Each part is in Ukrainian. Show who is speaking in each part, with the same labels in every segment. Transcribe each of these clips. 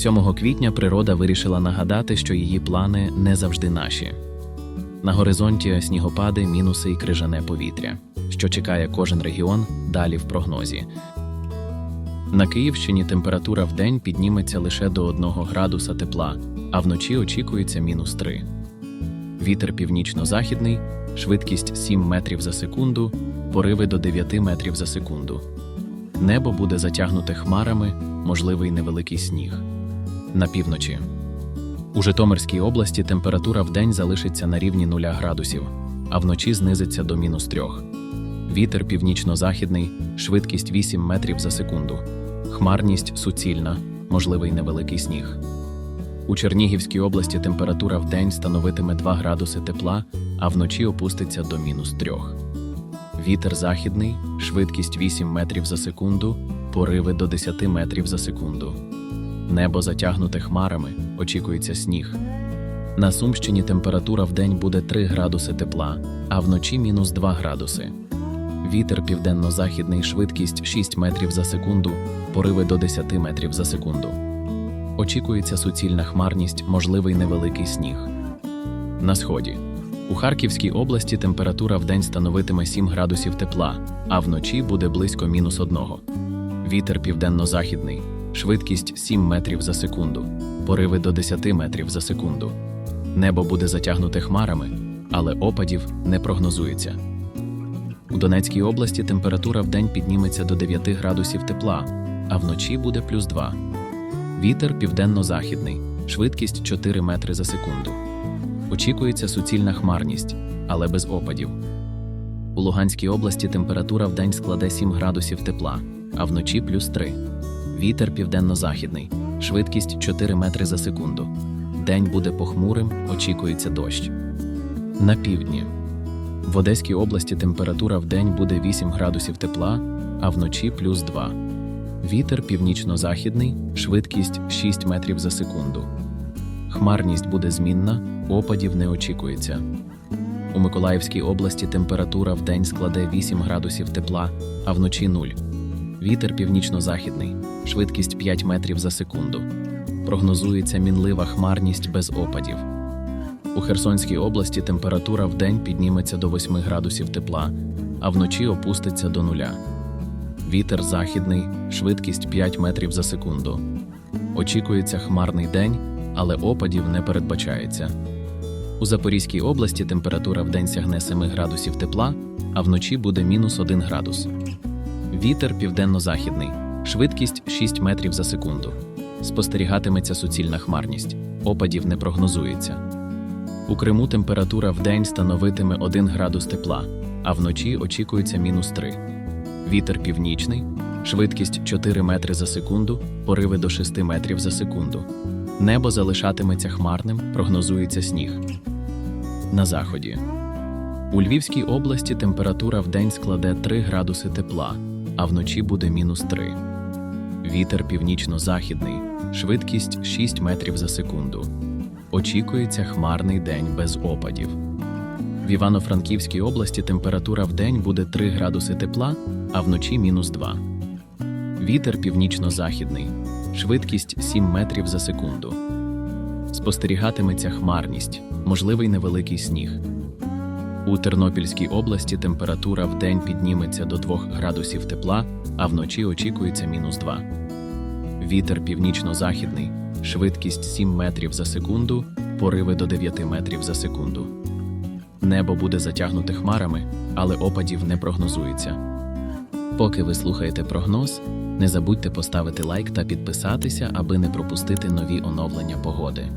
Speaker 1: 7 квітня природа вирішила нагадати, що її плани не завжди наші. На горизонті снігопади, мінуси і крижане повітря, що чекає кожен регіон далі в прогнозі. На Київщині температура в день підніметься лише до 1 градуса тепла, а вночі очікується мінус 3. Вітер північно-західний, швидкість 7 метрів за секунду, пориви до 9 метрів за секунду. Небо буде затягнуте хмарами, можливий невеликий сніг. На півночі. У Житомирській області температура в день залишиться на рівні 0 градусів, а вночі знизиться до мінус 3. Вітер північно-західний, швидкість 8 метрів за секунду. Хмарність суцільна, можливий невеликий сніг. У Чернігівській області температура в день становитиме 2 градуси тепла, а вночі опуститься до мінус 3. Вітер західний, швидкість 8 метрів за секунду, пориви до 10 метрів за секунду. Небо затягнуте хмарами, очікується сніг. На Сумщині температура в день буде 3 градуси тепла, а вночі мінус 2 градуси. Вітер південно-західний, швидкість 6 метрів за секунду, пориви до 10 метрів за секунду. Очікується суцільна хмарність, можливий невеликий сніг. На сході. У Харківській області температура в день становитиме 7 градусів тепла, а вночі буде близько мінус 1. Вітер південно-західний, швидкість 7 метрів за секунду, пориви до 10 метрів за секунду. Небо буде затягнуте хмарами, але опадів не прогнозується. У Донецькій області температура в день підніметься до 9 градусів тепла, а вночі буде плюс 2. Вітер південно-західний, швидкість 4 метри за секунду. Очікується суцільна хмарність, але без опадів. У Луганській області температура в день складе 7 градусів тепла, а вночі плюс 3. Вітер південно-західний, швидкість 4 метри за секунду. День буде похмурим, очікується дощ. На півдні. В Одеській області температура в день буде 8 градусів тепла, а вночі плюс 2. Вітер північно-західний, швидкість 6 метрів за секунду. Хмарність буде змінна, опадів не очікується. У Миколаївській області температура в день складе 8 градусів тепла, а вночі 0. Вітер північно-західний, швидкість 5 метрів за секунду. Прогнозується мінлива хмарність без опадів. У Херсонській області температура в день підніметься до 8 градусів тепла, а вночі опуститься до нуля. Вітер західний, швидкість 5 метрів за секунду. Очікується хмарний день, але опадів не передбачається. У Запорізькій області температура в день сягне 7 градусів тепла, а вночі буде мінус 1 градус. Вітер південно-західний, швидкість 6 метрів за секунду. Спостерігатиметься суцільна хмарність, опадів не прогнозується. У Криму температура в день становитиме 1 градус тепла, а вночі очікується мінус 3. Вітер північний, швидкість 4 метри за секунду, пориви до 6 метрів за секунду. Небо залишатиметься хмарним, прогнозується сніг. На заході. У Львівській області температура в день складе 3 градуси тепла, а вночі буде мінус 3. Вітер північно-західний, швидкість 6 метрів за секунду. Очікується хмарний день без опадів. В Івано-Франківській області температура в день буде 3 градуси тепла, а вночі мінус 2. Вітер північно-західний, швидкість 7 метрів за секунду. Спостерігатиметься хмарність, можливий невеликий сніг. У Тернопільській області температура в день підніметься до 2 градусів тепла, а вночі очікується мінус 2. Вітер північно-західний, швидкість 7 метрів за секунду, пориви до 9 метрів за секунду. Небо буде затягнуте хмарами, але опадів не прогнозується. Поки ви слухаєте прогноз, не забудьте поставити лайк та підписатися, аби не пропустити нові оновлення погоди.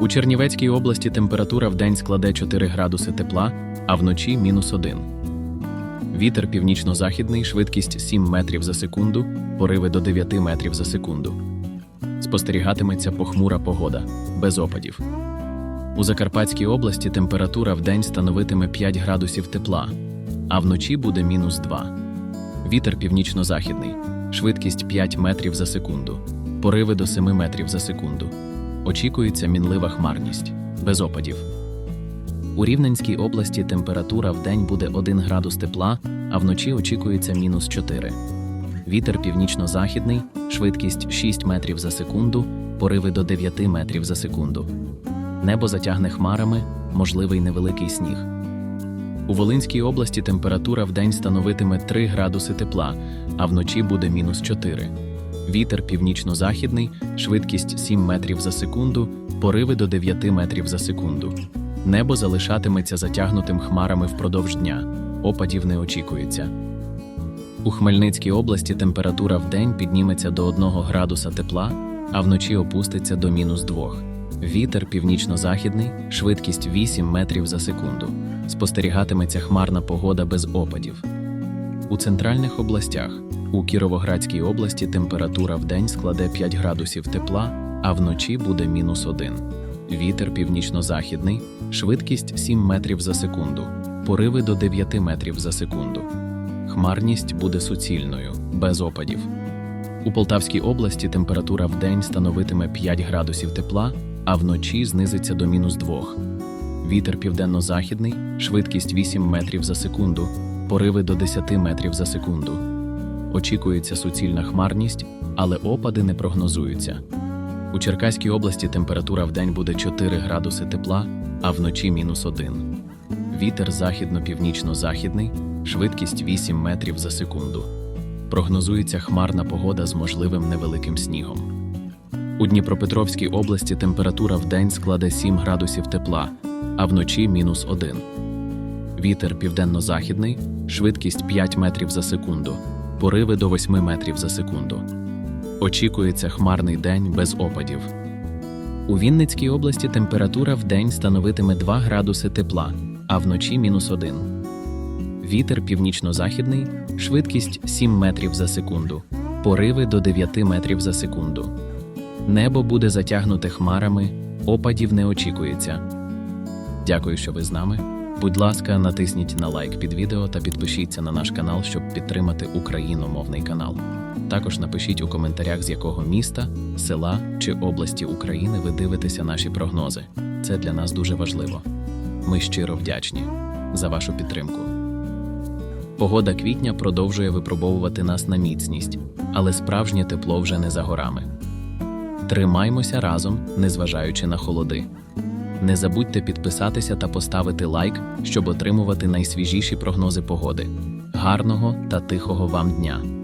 Speaker 1: У Чернівецькій області температура в день складе 4 градуси тепла, а вночі мінус 1. Вітер північно-західний, швидкість 7 метрів за секунду, пориви до 9 метрів за секунду. Спостерігатиметься похмура погода, без опадів. У Закарпатській області температура в день становитиме 5 градусів тепла, а вночі буде мінус 2. Вітер північно-західний, швидкість 5 метрів за секунду, пориви до 7 метрів за секунду. Очікується мінлива хмарність, без опадів. У Рівненській області температура в день буде 1 градус тепла, а вночі очікується мінус 4. Вітер північно-західний, швидкість 6 метрів за секунду, пориви до 9 метрів за секунду. Небо затягне хмарами, можливий невеликий сніг. У Волинській області температура вдень становитиме 3 градуси тепла, а вночі буде мінус 4. Вітер північно-західний, швидкість 7 метрів за секунду, пориви до 9 метрів за секунду. Небо залишатиметься затягнутим хмарами впродовж дня. Опадів не очікується. У Хмельницькій області температура вдень підніметься до 1 градуса тепла, а вночі опуститься до мінус 2. Вітер північно-західний, швидкість 8 метрів за секунду. Спостерігатиметься хмарна погода без опадів. У центральних областях у Кіровоградській області температура вдень складе 5 градусів тепла, а вночі буде мінус 1. Вітер північно-західний, швидкість 7 метрів за секунду, пориви до 9 метрів за секунду. Хмарність буде суцільною, без опадів. У Полтавській області температура вдень становитиме 5 градусів тепла, а вночі знизиться до мінус 2. Вітер південно-західний, швидкість 8 метрів за секунду, пориви до 10 метрів за секунду. Очікується суцільна хмарність, але опади не прогнозуються. У Черкаській області температура вдень буде 4 градуси тепла, а вночі мінус 1. Вітер західно-північно-західний, швидкість 8 метрів за секунду. Прогнозується хмарна погода з можливим невеликим снігом. У Дніпропетровській області температура вдень складе 7 градусів тепла, а вночі мінус 1. Вітер південно-західний, швидкість 5 метрів за секунду, пориви до 8 метрів за секунду. Очікується хмарний день без опадів. У Вінницькій області температура вдень становитиме 2 градуси тепла, а вночі мінус 1. Вітер північно-західний, швидкість 7 метрів за секунду, пориви до 9 метрів за секунду. Небо буде затягнуте хмарами, опадів не очікується. Дякую, що ви з нами. Будь ласка, натисніть на лайк під відео та підпишіться на наш канал, щоб підтримати україномовний канал. Також напишіть у коментарях, з якого міста, села чи області України ви дивитеся наші прогнози. Це для нас дуже важливо. Ми щиро вдячні за вашу підтримку. Погода квітня продовжує випробовувати нас на міцність, але справжнє тепло вже не за горами. Тримаймося разом, незважаючи на холоди. Не забудьте підписатися та поставити лайк, щоб отримувати найсвіжіші прогнози погоди. Гарного та тихого вам дня!